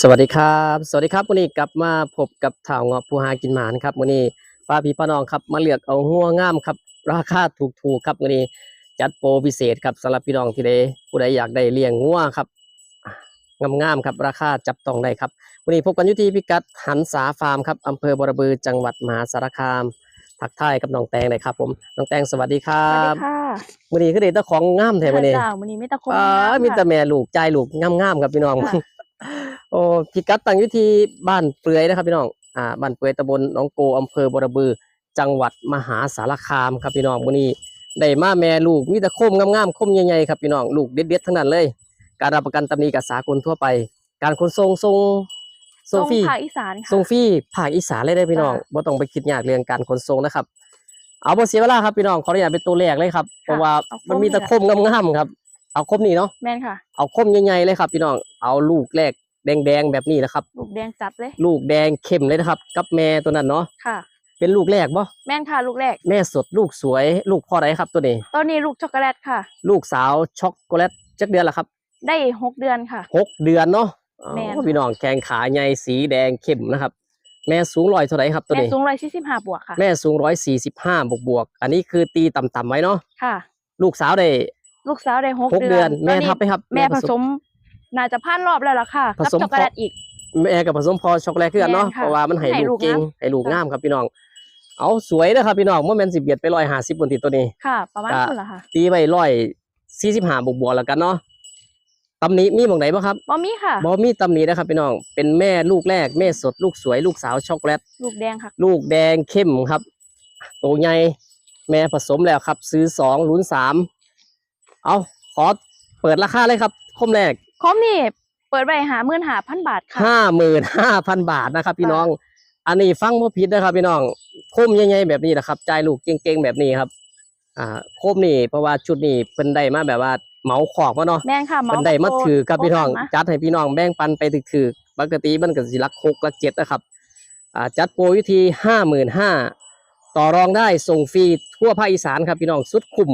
สวัสดีครับ สวัสดีครับวันนี้กลับมาพบกับถ่าวเงาะผู้หากินหมานครับวันนี้ป้าพี่ป้าน้องครับมาเลือกเอาหัวงามครับ ราคาถูกๆครับวันนี้จัดโปรพิเศษครับสำหรับพี่น้องที่ได้ผู้ใดอยากได้เลี้ยงงัวครับงามๆครับ ราคาจับต้องได้ครับวันนี้พบกันอยู่ที่พิกัดหันษาฟาร์มครับอำเภอบรบือจังหวัดมหาสารคาม ทักทายกับน้องแตงเลยครับ ผมน้องแตงสวัสดีครัสวัสบดีค่ะวันนี้คือได้เจ้าของงามแท้วันนี้จ้าวันนี้ไม่ตะคงอ่ามีแต่แม่ลูกใจลูกงามๆครับพี่น้อง ค่ะ โอ้พิกัดตั้งอยู่ที่บ้านเปื่อยนะครับพี่น้องอ่าบ้านเปื่อยตำบลหนองโกอำเภอบรบือ จังหวัดมหาสารคามครับพี่น้องมื้อนี้ได้มาแม่ลูกมีแต่โคมงามๆโคมใหญ่ๆครับพี่น้องลูกเด็ดๆทั้งนั้นเลย การรับประกันตำหนิกับสากลทั่วไป การขนส่งส่งส่งฟรีภาคอีสานค่ะส่งฟรีภาคอีสานเลยได้อพี่น้องจ้ะบ่ต้องไปคิดยากเรื่องการขนส่งนะครับ เอาบ่เสียเวลาครับพี่น้องขออนุญาตเป็นตัวแรกเลยครับเพราะว่าเอาคมมันมีแต่นี่แหละโคมงามๆครับ เอาคมนี้เนาะแม่นค่ะ เอาคมใหญ่ๆเลยครับพี่น้อง เอาลูกแรกแดงๆแบบนี้นะครับ ลูกแดงจัดเลย ลูกแดงเข้มเลยนะครับ กับแม่ตัวนั้นเนาะ ค่ะ เป็นลูกแรกบ่แม่นค่ะ ลูกแรก แม่สดลูกสวย ลูกพ่อไรครับตัวนี้ตอนนี้ลูกช็อกโกแลตค่ะ ลูกสาวช็อกโกแลตจักเดือนละครับ ได้หกเดือนค่ะ หกเดือนเนาะแม่นอ๋อพี่น้องแขงขาใหญ่สีแดงเข้มนะครับ แม่สูงร้อยเท่าไหร่ครับตัวแม่นี้สูงร้อยสี่สิบห้าบวกค่ะ แม่สูงร้อยสี่สิบห้าบวกบวกๆอันนี้คือตีต่ำๆไว้เนาะ ค่ะ ลูกสาวได้ ลูกสาวได้หกหกเดืเดืออนนตแม่อนนี้ทับไหมครับ แม่ผสม น่าจะผ่านรอบแล้วล่ะค่ะผกับสมช็อกโกแลตอีก แม่กับผสมพอช็อกโกแลตคือกันเนาะแม่นค่ะเพราะว่ามันให้ให้ลูลูกกเก่งงามให้ลูกค่ะงามครับพี่น้อง เอาสวยนะครับพี่น้องเมื่อแมนสิบเบียดไปร้อยห้าสิบบนติดตัวนี้ค่ะประมาณอะนั้นแหละค่ะตีไปร้อยสี่สิบห้าบวกบวกๆแล้วกันเนาะตำหนิมีหมองไหนบ้างครับบอมี่ค่ะบอมีตำหนินะครับพี่น้อง เป็นแม่ลูกแรก แม่สดลูกสวยลูกสาวช็อกโกแลต ลูกแดงค่ะ ลูกแดงเข้มครับ โตใหญ่ แม่ผสมแล้วครับ ซื้อสองลุ้นสาม เอาขอเปิดราคาเลยครับคมแรกคอมนี่เปิดไปหาหมื่นหาพันบาทค่ะห้าหมื่นห้าพันบาทนะครับ พี่น้อง อันนี้ฟังพ่ผิดนะครับ พี่น้องคมใหญ่ๆแบบนี้นะครับจ่ายลูกเก่งๆแบบนี้ครับ อ่าคมนี่เพราะว่าชุดนี้เพิ่นได้มาแบบว่าเหมาขอกมาเนาะแม่นค่ะเพิ่นได้มาถือกับพี่น้องโทรมาจัดให้พี่น้องแบ่งปันไปถือๆปกติมันก็สิลักหกลักเจ็ดนะครับ อ่าจัดโปรวิธีห้าหมื่นห้าต่อรองได้ส่งฟรีทั่วภาคอีสานครับพี่น้องสุดคุ้ม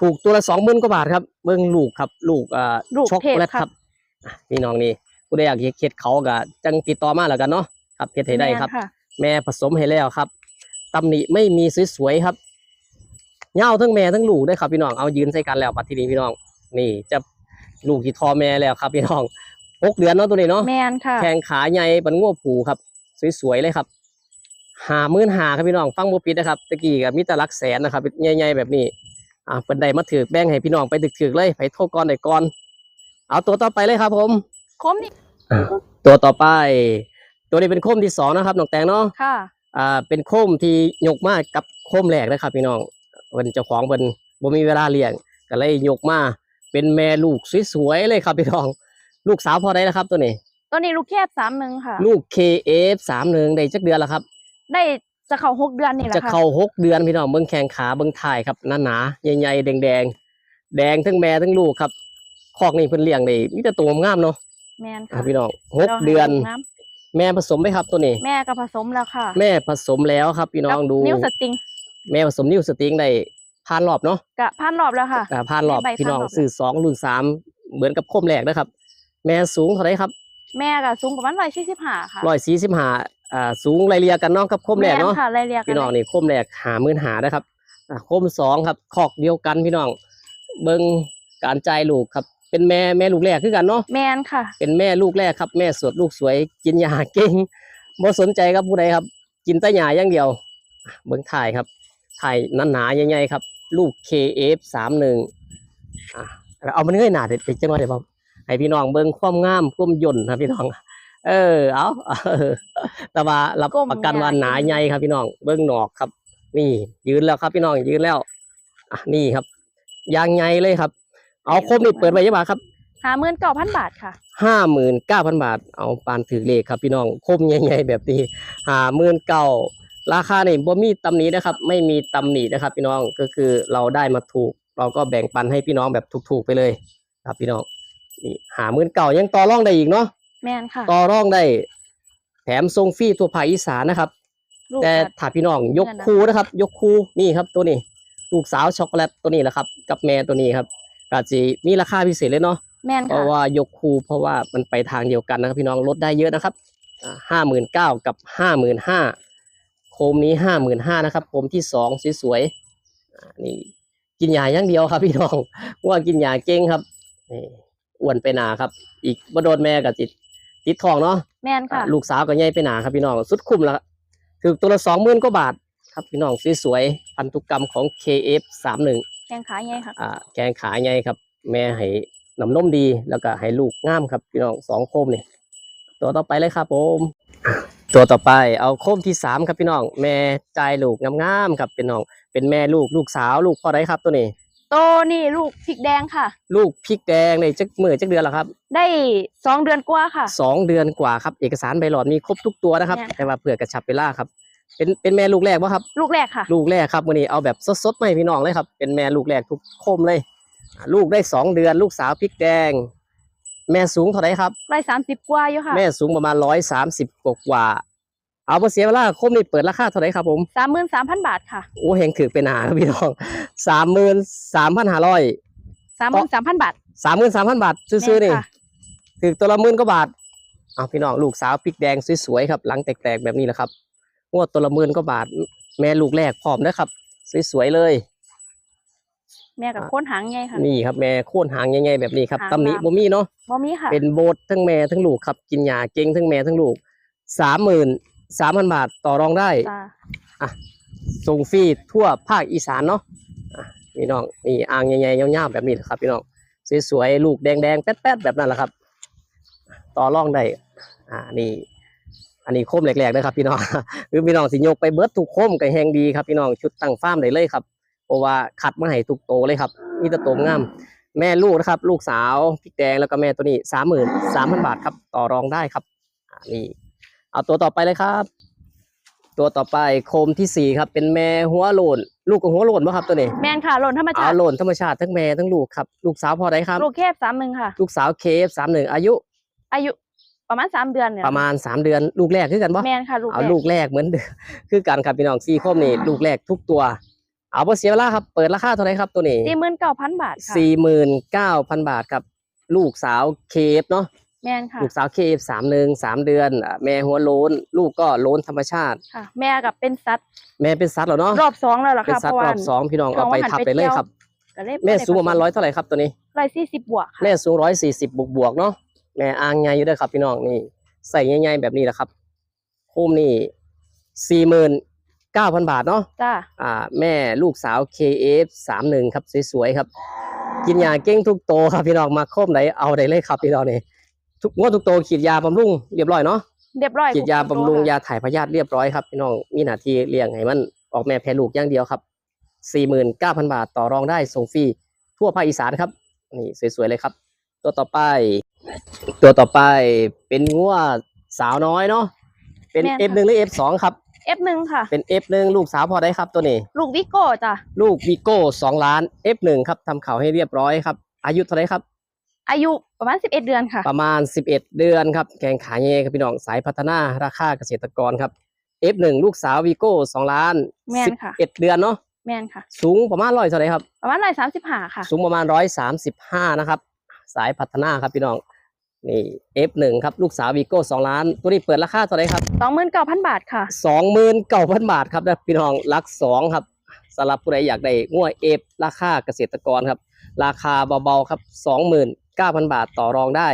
ถูกตัวละสองหมื่นกว่าบาทครับเบิ้งลูกครับ ลูกอ่าลูกช็อกเทโกพแลตครัครับ บอะพี่น้องนี่ผู้ใดอยากเฮ็ดเขาก็จังติดต่อมาแล้วกันเนาะครับเฮ็ดให้ได้ครับ แม่นค่ะแม่ผสมให้แล้วครับตำหนิไม่มีสวยๆครับเหย้าทั้งแม่ทั้งลูกด้วยครับพี่น้องเอายืนใส่กันแล้วปัดทีนี้พี่น้อง นี่จะลูกที่ทอแม่แล้วครับ พี่น้องหกเดือนเนาะตัวนี้เนาะ แม่นค่ะ แข้งขาใหญ่ปันง่วผูครับ สวยๆเลยครับหามื่นหาครับพี่น้องฟังบ่ผิดนะครับตะกี้กับมิตรลักแสนนะครับใหญ่ๆแบบนี้ อ่าเป็นใดมาถือแบ่งให้พี่น้องไปถึกๆเลยไปโทษก่อนได้ก่อน เอาตัวต่อไปเลยครับ ผมคมนี่ตัวต่อไป ตัวนี้เป็นโคมที่สองนะครับน้องแตงเนาะค่ะ อ่าเป็นโคมที่ยกมากับโคมแรกนะครับ พี่น้องเป็นเจ้าของเป็นบ่มีเวลาเลี้ยงก็เลยยกมาเป็นแม่ลูกสวยๆเลยครับพี่น้อง ลูกสาวพอได้แล้วครับ ตัวนี้ ตัวนี้ลูกแคบสามหนึ่งค่ะ ลูก KF สามหนึ่งได้จักเดือนแล้วครับ ได้ จะเข้าหกเดือนนี่แหละจะค่ะเข้าหกเดือนพี่น้องเบิ้งแข้งขาเบิ้งถ่ายครับหนาหนาๆใหญ่ๆแดงแดงๆแดงทั้งแม่ทั้งลูกครับคอกนี่เพิ่นเลี้ยงได้มีแต่ตัวงามๆเนาะแม่นอะค่ะพี่น้องหกราให้เดือนลูน้แม่ผสมไหมครับตัวนี้ำแม่ก็ผสมแล้วค่ะแม่ผสมแล้วครับ พี่น้องกับดู นิ้วสติงแม่ผสมนิ้วสติงได้ผ่านรอบเนาะกะพันรอบแล้วค่ะ อ่าผ่านรอบได้ใบพี่น้องผ่านรอบ สื่อสองรุ่นสามเหมือนกับโคมแรกนะครับ แม่สูงเท่าไหรครับแม่ก็สูงประมาณร้อยสี่สิบห้าค่ะร้อยสี่สิบห้า อ่าสูงไล่เรียกันเนาะกับโคมแรกเนาะม่ค่ะรายเรียกกัพี่น้องเลยนี่โคมแรกหามื่นหานะครับอ่าโคมสองครับคอกเดียวกันพี่น้องเบิ้งการจ่ายลูกครับ เป็นแม่แม่ลูกแรกคือกันเนาะ แมนค่ะ เป็นแม่ลูกแรกครับ แม่สวดลูกสวย กินยาเก่งบ่สนใจครับผู้ใดครับ กินแต่ยาอย่างเดียวอะเบิ้งถ่ายครับถ่ายหนาๆใหญ่ๆครับ ลูก KF สามหนึ่งอะแล้วเอามันเงยหน้าเด็ดๆจังหน่อยเดี๋ยวผมให้พี่น้องเบิ้งความงามความย่นครับพี่น้อง เออ เอาเออแต่ว่ารับก้มประกันว่าใหญ่หนาใหญ่ครับพี่น้อง เบิ้งหนอกครับ นี่ยืนแล้วครับพี่น้องยืนแล้วอะนี่ครับยางใหญ่เลยครับ เอาคมนี่เปิดไว้ยังไงครับหาหมื่นเก้าพันบาทค่ะห้าหมื่นเก้าพันบาท เอาปานถือเลขครับพี่น้องคมใหญ่ๆแบบนี้ห้าหมื่นเก้าราคาเนี่ยบ่มีตำหนินะครับ ไม่มีตำหนินะครับ พี่น้องก็คือเราได้มาถูก เราก็แบ่งปันให้พี่น้องแบบถูกๆไปเลย ครับพี่น้องนี่หาหมื่นเก้ายังต่อรองได้อีกเนาะ แมนค่ะ ต่อรองได้ แถมทรงฟรีทั่วภาคอีสานนะครับ ลูกแต่ก็ถ้าพี่น้องยกนั่นนะคูนะครับ ยกคูนี่ครับตัวนี้ ลูกสาวช็อกโกแลตตัวนี้แหละครับ กับแม่ตัวนี้ครับก็จะมีราคาพิเศษเลยเนาะ แม่นเพค่ะ ราะว่ายกคูเพราะว่ามันไปทางเดียวกันนะครับ พี่น้องลดได้เยอะนะครับห้าหมื่นเก้ากับห้าหมื่นห้าโคมนี้ห้าหมื่นห้านะครับโคมที่สองสวยๆอ่านี่กินยาอย่างเดียวครับ พี่น้อง ว่ากินยาเก่งครับนี่อ้วนไปหนาครับ อีกบ่โดนแม่กับติด ติดทองเนาะแม่นค่ะ ลูกสาวก็ใหญ่ไปหนาครับพี่น้องสุดคุ้มแล้วคือตัวละสองหมื่นกว่าบาท ครับพี่น้องสวยๆพันธุกรรมของ KF สามหนึ่งแกงขาใหญ่ค่ะอ่าแกงขาใหญ่ครับ แม่ให้น้ำนมดีแล้วก็ให้ลูกงามครับพี่น้องสองโคมนี่ตัวต่อไปเลยครับผมตัวต่อไปเอาโคมที่สามครับพี่น้อง แม่ใจายลูกงามๆครับเป็นน้องเป็นแม่ลูกลูกสาวลูกพ่อไรครับตัวนี้ โตนี่ลูกพริกแดงค่ะ ลูกพริกแดงในจักมือจักเดือนแล้วครับ ได้สองเดือนกว่าค่ะสองเดือนกว่าครับ เอกสารใบหลอดมีครบทุกตัวนะครับแม่นค่ะแต่ว่าเผื่อกระชับเวลาครับ เป็นเป็นแม่ลูกแรกวะครับ ลูกแรกค่ะ ลูกแรกครับวันนี้เอาแบบสดๆมาให้พี่น้องเลยครับ เป็นแม่ลูกแรกทุกโคมเลยอ่าลูกได้สองเดือน ลูกสาวพริกแดง แม่สูงเท่าไหร่ครับร้อยสามสิบกว่าอยู่ค่ะ แม่สูงประมาณร้อยสามสิบกว่าๆ เอาไปเสียเวลาโคมนี้เปิดราคาเท่าไหร่ครับผมสามหมื่นสามพันบาทค่ะโอ้เฮงถือเป็นหาครับพี่น้องสามหมื่นสามพันห้าร้อยสามหมื่นสามพันบาทสามหมื่นสามพันบาทซื้อๆนี่แม่ค่ะถือตัวละหมื่นกว่าบาทเอาพี่น้องลูกสาวพริกแดงสวยๆครับหลังแตกๆแบบนี้แหละครับงวดตัวละหมื่นกว่าบาท แม่ลูกแรกพร้อมนะครับสวยๆเลย แม่กับโค้นหางใหญ่ค่ะนี่ครับแม่โค่นหางใหญ่ๆแบบนี้ครับหางตำหนิงามบ่มีเนาะบ่มีค่ะเป็นโบสทั้งแม่ทั้งลูกครับกินยาเก่งทั้งแม่ทั้งลูกสามหมื่น สามพันบาทต่อรองได้จ้าส่งฟรีทั่วภาคอีสานเนาะอะพี่น้องนี่อ่างใหญ่ๆยาวๆแบบนี้แหละครับพี่น้องสวยๆลูกแดงๆแป๊ดๆแบบนั้นแหละครับ ต่อรองได้อ่านี่อันนี้โคมแรกๆนะครับพี่น้อง หรือพี่น้องสิยกไปเบิดทุกโคมก็แหงดีครับพี่น้องชุดตั้งฟาร์มได้เลยครับเพราะว่าขัดมาให้ทุกโตเลยครับนี่ตะโตมงามแม่ลูกนะครับ ลูกสาวพริกแดงแล้วก็แม่ตัวนี้สามหมื่นสามพันบาทครับต่อรองได้ครับอ่านี่ เอาตัวต่อไปเลยครับ ตัวต่อไปโคมที่สี่ครับ เป็นแม่หัวโลนลูกกับหัวโลนป่ะครับตัวนี้แม่นค่ะหล่นธรรมชาเอาติโลนธรรมชาติทั้งแม่ทั้งลูกครับ ลูกสาวพอได้ครับ ลูกเคฟสามหนึ่งค่ะ ลูกสาวเคฟสามหนึ่งอายุอายุประมาณสามเดือนเนี่ยประมาณสามเดือนลูกแรกคือกันป่ะ แม่นค่ะลูกเอาแรกลูกแรกเหมือนเดิม คือกันครับพี่น้องสี่โคมนี่ลูกแรกทุกตัว เอาพอเสียเวลาครับ เปิดราคาเท่าไหร่ครับตัวนี้สี่หมื่นเก้าพันบาทค่ะ สี่หมื่นเก้าพันบาทครับ ลูกสาวเคฟเนาะ แม่นค่ะ ลูกสาวเคฟสามหนึ่งสามเดือนอะแม่หัวโล้น ลูกก็โล้นธรรมชาติ ค่ะ แม่กับเป็นสัตว์แม่เป็นสัตว์เหรอเนาะรอบสองแล้วล่ะเป็นค่ะสัตเพว์ราะรว่า อบสองพี่น้องช่วเอางไปว่าหันทับไปไปเลยเที่ยวครับ ก็เลยแม่สูงประมาณร้อยเท่าไหร่ครับตัวนี้ ร้อยสี่สิบบวกค่ะแม่สูงร้อยสี่สิบบวกบวกๆเนาะแม่อ่างใหญ่อยู่ด้วยครับพี่น้องนี่ใส่ใหญ่ๆแบบนี้แหละครับคุ้มนี่สี่หมื่นเก้าพันบาทเนาะ จ้าอ่าแม่ลูกสาว KF สามหนึ่งครับสวยๆครับ กินยาเก้งทุกโตครับพี่น้องมาโค้มไหนเอาได้เลยครับพี่น้องนี่ ทุกงวดทุกโตขีดยาบำรุงเรียบร้อยเนาะเรียบร้อยฉีดยาทุกบำรุงตัวค่ะยาถ่ายพยาธิเรียบร้อยครับพี่น้องมีหน้าที่เลี้ยงให้มันออกแม่แพรลูกอย่างเดียวครับสี่หมื่นเก้าพันบาทต่อรองได้ส่งฟรีทั่วภาคอีสานครับนี่สวยๆเลยครับ ตัวต่อไป ตัวต่อไปเป็นงัวสาวน้อยเนาะเป็น F1 หรือ F2 ครับ เอฟหนึ่งค่ะ เป็น F1 ลูกสาวพอได้ครับตัวนี้ ลูกวิโก้จ้ะลูกวีโก้สองล้าน F1 ครับทำเขาให้เรียบร้อยครับ อายุเท่าไหรครับ อายุประมาณสิบเอ็ดเดือนค่ะ ประมาณ 11 เดือนครับ แกงขายเงครับพี่น้องสายพัฒนาราคาเกษตรกรครับ F1 ลูกสาววีโก้สองล้านแม่นค่ะ 11 เดือนเนาะแม่นค่ะ สูงประมาณร้อยเท่าไหรครับ ประมาณร้อยสามสิบห้าค่ะ สูงประมาณร้อยสามสิบห้านะครับ สายพัฒนาครับพี่น้อง นี่ F1 ครับ ลูกสาววีโก้สองล้าน ตัวนี้เปิดราคาเท่าไหรครับสองหมื่นเก้าพันบาทค่ะสองหมื่นเก้าพันบาทครับนะพี่น้องลักสองครับสำหรับผู้ใดอยากได้ง่วยเอฟราคาเกษตรกรครับ ราคาเบาๆครับสองหมื่น เก้าพันบาทต่อรองได้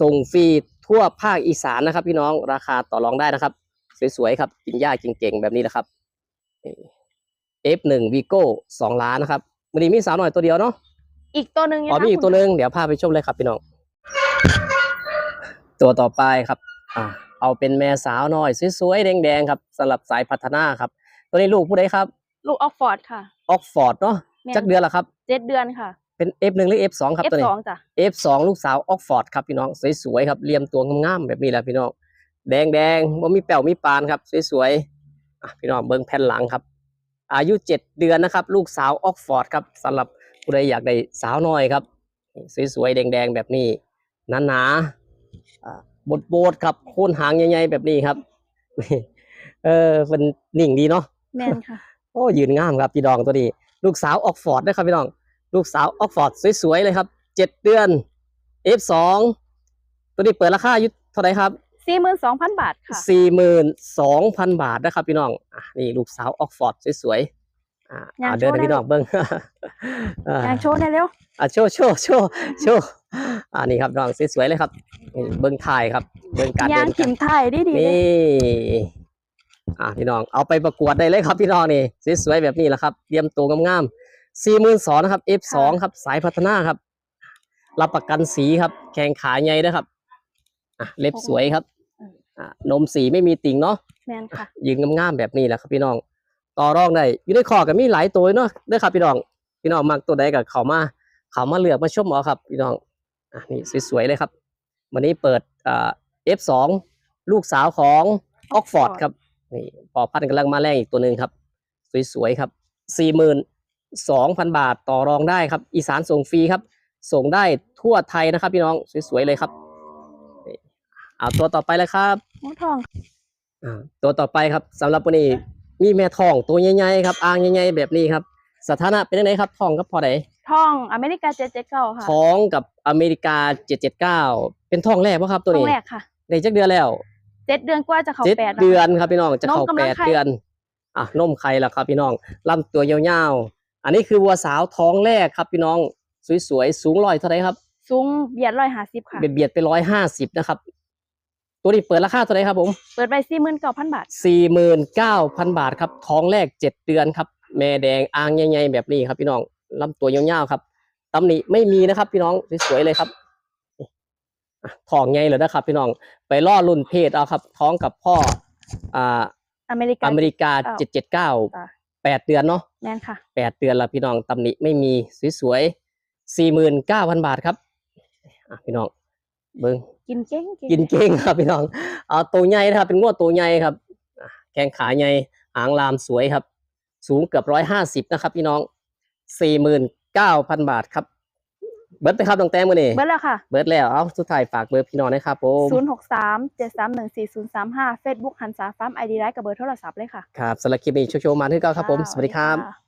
ส่งฟรีทั่วภาคอีสานนะครับ พี่น้องราคาต่อรองได้นะครับ สวยๆครับกินหญ้าเก่งๆแบบนี้นะครับ F1 v i g o สองล้านนะครับวันนี้มีสาวหน่อยตัวเดียวเนาะอีกตัวหนึ่งยู่อ๋อทางมีอีกตัวหนึ่งเดี๋ยวพาไปชมเลยครับพี่น้อง ตัวต่อไปครับ อ่า เอาเป็นแม่สาวน้อยสวยๆแดงๆครับสำหรับสายพัฒนาครับ ตัวนี้ลูกผู้ใดครับ ลูกออกฟอร์ดค่ะออกฟอร์ดเนาะแม่จักเดือนละครับเจ็ดเดือนค่ะ เป็น F1 หรือ F2 ครับ F ตัวนี้สองจ้ะ F2 ลูกสาวออกฟอร์ดครับพี่น้องสวยๆครับเรียมตัวงามๆแบบนี้แหละพี่น้องแดงๆว่ามีแป้วมีปานครับสวยๆอะพี่น้องเบิ้งแผ่นหลังครับ อายุเจ็ดเดือนนะครับ ลูกสาวออกฟอร์ดครับสำหรับผู้ใดอยากได้สาวน้อยครับสวยๆแดงๆแบบนี้หนาๆอ่าบดๆครับโค่นหางใหญ่ๆแบบนี้ครับเออเป็นนิ่งดีเนาะแม่นค่ะโอ้ยืนงามครับพี่ดองตัวนี้ ลูกสาวออกฟอร์ดนะครับพี่น้อง ลูกสาวออกฟอร์ดสวยๆเลยครับเจ็ดเดือน F2 ตัวนี้เปิดราคาอยู่เท่าไหร่ครับสี่หมื่นสองพันบาทค่ะสี่หมื่นสองพันบาทนะครับพี่น้องอะนี่ลูกสาวออกฟอร์ดสวยๆอ่าอยากอ่าเดินให้โชว์ได้พี่น้องเบิ้งอ่าอยากโชว์ได้เร็วอะโชว์โชว์โชว์โชว์อ่านี่ครับน้องสวยๆเลยครับนี่เบิ้งถ่ายครับเบิ้งการยาเดิงนถิ่มไทยดีดีๆเลยนี่อ่าพี่น้องเอาไปประกวดได้เลยครับพี่น้องนี่สวยๆแบบนี้แหละครับเตรียมตัวงามๆ สี่หมื่นสองนะครับ F2 ครับ สายพัฒนาครับ รับประกันสีครับ แข่งขาใหญ่นะครับอะเล็บสวยครับอ่านมสีไม่มีติ่งเนาะแมนค่ะยืนงามๆแบบนี้แหละครับพี่น้อง ต่อรองได้อยู่ในคอกับมีหลายตัวเนาะเด้อครับพี่น้อง พี่น้องมักตัวใดกับเขามาเขามาเลือกมาชมเอาครับ พี่น้องอะนี่สวยๆเลยครับ วันนี้เปิดอ่า F2 ลูกสาวของออกฟอร์ด Oxford ครับนี่พอพันธุ์กำลังมาแรงอีกตัวหนึ่งครับ สวยๆครับสี่หมื่น สองพันบาทต่อรองได้ครับ อีสานส่งฟรีครับ ส่งได้ทั่วไทยนะครับ พี่น้องสวยๆเลยครับนี่เอาตัวต่อไปเลยครับหมูทองอ่าตัวต่อไปครับสำหรับวันนี้มีแม่ทองตัวใหญ่ๆครับอ่างใหญ่ๆแบบนี้ครับ สถานะเป็นยังไงครับทองกับพอใดทองอเมริกาเจ็ดเจ็ดเก้าค่ะท้องกับอเมริกา779เป็นทองแรกปะครับตัวทองนี้แรกค่ะได้จักเดือนแล้วเจ็ดเดือนกว่าจะเข้าเจ็ดแปดแล้วเดือนครับพี่น้องจะเข้านมกำลัแปงดไข่เดือนอะนมไข่แล้วครับพี่น้องลำตัวยาวๆ อันนี้คือวัวสาวท้องแรกครับพี่น้องสวยๆสูงร้อยเท่าไหรครับสูงเบียดร้อยห้าสิบค่ะ เบียดเบียดๆไปร้อยห้าสิบนะครับ ตัวนี้เปิดราคาเท่าไหรครับผม เปิดไปสี่หมื่นเก้าพันบาทสี่หมื่นเก้าพันบาทครับ ท้องแรกเจ็ดเดือนครับ แม่แดงอ่างใหญ่ๆแบบนี้ครับ พี่น้องลำตัวยาวๆครับตำหนิไม่มีนะครับ พี่น้องสวยๆเลยครับอะท้องใหญ่เลยนะครับ พี่น้องไปล่อรุ่นเพศเอาครับ ท้องกับพ่ออ่าอเมริกาอเมริกาเก้าเจ็ดเจ็ดเก้าจ้ะ แปดเดือนเนาะแมนค่ะ แปดเดือนแล้วพี่น้องตำหนิไม่มีสวยๆสี่หมื่นเก้าพันบาทครับอะพี่น้องเบิ้งกินเก่งกินเก่งครับพี่น้องเอาตัวใหญ่นะครับเป็นงวดตัวใหญ่ครับอะแข้งขาใหญ่หางลามสวยครับ สูงเกือบร้อยห้าสิบนะครับ พี่น้องสี่หมื่นเก้าพันบาทครับ เบิร์ดไปครับน้องแต้มกันนี่เบิร์ดแล้วค่ะ เบิร์ดแล้วเอาสุดท้ายฝากเบอร์พี่น้องนะครับผมศูนย์หกสามเจ็ดสามหนึ่งสี่ศูนย์สามห้าเฟซบุ๊กหันษาฟาร์มไอดีไลน์กับเบอร์โทรศัพท์เลยค่ะ ครับสำหรับคลิปนี้โชว์ๆมาที่เก้าครับผม สวัสดีครับะ